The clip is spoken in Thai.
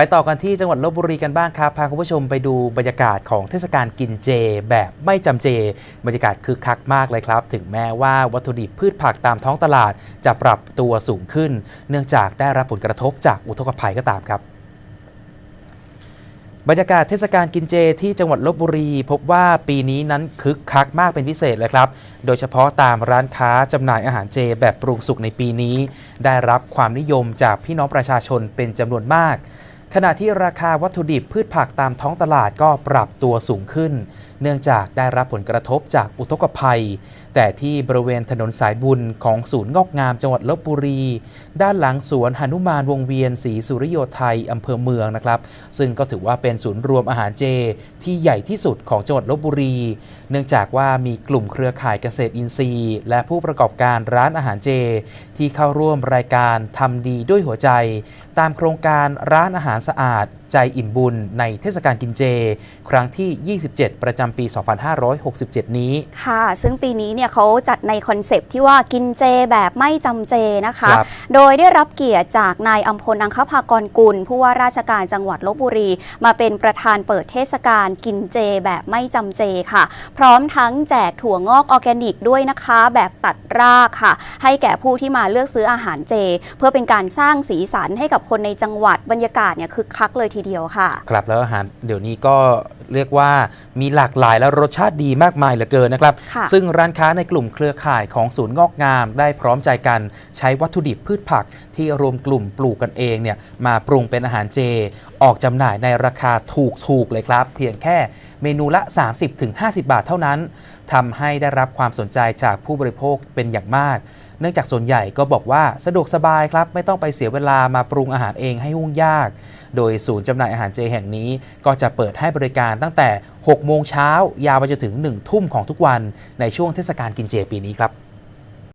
ไปต่อกันที่จังหวัดลบบุรีกันบ้างครับพาคุณผู้ชมไปดูบรรยากาศของเทศกาลกินเจ แบบไม่จำเจ บรรยากาศคึกคักมากเลยครับ ถึงแม้ว่าวัตถุดิบพืชผักตามท้องตลาด จะปรับตัวสูงขึ้น เนื่องจากได้รับผลกระทบจากอุทกภัยก็ตามครับบรรยากาศเทศกาลกินเจที่จังหวัดลบบุรี พบว่าปีนี้นั้นคึกคักมากเป็นพิเศษเลยครับ โดยเฉพาะตามร้านค้าจำหน่ายอาหารเจแบบปรุงสุกในปีนี้ ได้รับความนิยมจากพี่น้องประชาชนเป็นจำนวนมาก ขณะที่ราคาวัตถุดิบพืชผักตามท้องตลาดก็ปรับตัวสูงขึ้น เนื่องจากได้รับผลกระทบจากอุทกภัย แต่ที่บริเวณถนนสายบุญของศูนย์งอกงามจังหวัดลบบุรี ด้านหลังสวนหนุมานวงเวียนศรีสุริโยไทยอำเภอเมืองนะครับ ซึ่งก็ถือว่าเป็นศูนย์รวมอาหารเจ ที่ใหญ่ที่สุดของจังหวัดลบบุรี เนื่องจากว่ามีกลุ่มเครือข่ายเกษตรอินทรีย์ และผู้ประกอบการร้านอาหารเจ ที่เข้าร่วมรายการทำดีด้วยหัวใจ ตามโครงการร้านอาหารสะอาด ใจอิ่มบุญในเทศกาลกินเจ ครั้งที่ 27 ประจำปี 2567 นี้ ค่ะ ซึ่งปีนี้เนี่ยเขาจัดในคอนเซปต์ที่ว่ากินเจแบบไม่จำเจนะคะครับโดยได้รับเกียรติจากนายอัมพลอังคภากรกุล ผู้ว่าราชการจังหวัดลบบุรี มาเป็นประธานเปิดเทศกาลกินเจแบบไม่จำเจค่ะ พร้อมทั้งแจกถั่วงอกออร์แกนิกด้วยนะคะ แบบตัดรากค่ะ ให้แก่ผู้ที่มาเลือกซื้ออาหารเจ เพื่อเป็นการสร้างสีสันให้กับคนในจังหวัดบรรยากาศเนี่ยคึกคักเลยทีเดียวค่ะ ครับแล้วอาหารเดี๋ยวนี้ก็ เรียกว่ามีหลากหลายและรสชาติดีมากมายเหลือเกินนะครับค่ะซึ่งร้านค้าในกลุ่มเครือข่ายของศูนย์งอกงาม ได้พร้อมใจกันใช้วัตถุดิบพืชผักที่รวมกลุ่มปลูกกันเองเนี่ยมาปรุงเป็นอาหารเจ ออกจำหน่ายในราคาถูกๆเลยครับ เพียงแค่เมนูละ 30-50 บาทเท่านั้นทำให้ได้รับความสนใจจากผู้บริโภคเป็นอย่างมาก เนื่องจากส่วนใหญ่ก็บอกว่าสะดวกสบายครับ ไม่ต้องไปเสียเวลามาปรุงอาหารเองให้หุ่งยาก โดยศูนย์จำหน่ายอาหารเจแห่งนี้ ก็จะเปิดให้บริการตั้งแต่ 6 โมงเช้ายาวไปจนถึง 1 ทุ่มของทุกวันในช่วงเทศกาลกินเจปีนี้ครับ